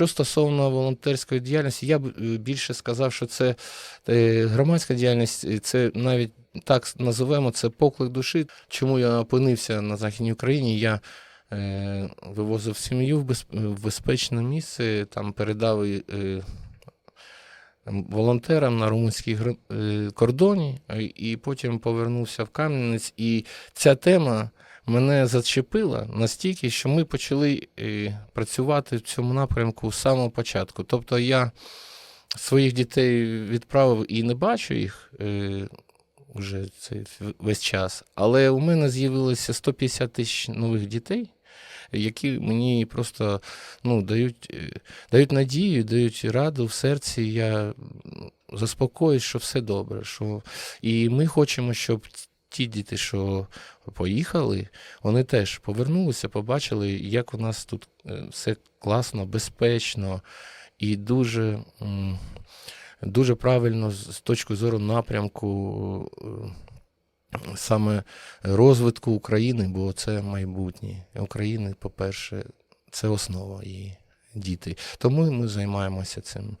Що стосовно волонтерської діяльності, я б е, більше сказав, що це е, громадська діяльність, це навіть так називаємо це поклик душі. Чому я опинився на Західній Україні? Я е, вивозив сім'ю в, безпечне місце, там передав волонтерам на румунській кордоні, і потім повернувся в Кам'янець. І ця тема мене зачепила настільки, що ми почали е, працювати в цьому напрямку з самого початку. Тобто я своїх дітей відправив і не бачу їх. Е, Уже цей весь час. Але у мене з'явилося 150 тисяч нових дітей, які мені просто ну, дають, е, дають надію, дають раду в серці. Я м, заспокоююсь, що все добре. Що... І ми хочемо, щоб ті діти, що поїхали, вони теж повернулися, побачили, як у нас тут е, все класно, безпечно і дуже, дуже правильно з точки зору напрямку. е, Саме розвитку України, бо це майбутнє України, по-перше, це основа і діти. Тому ми займаємося цим.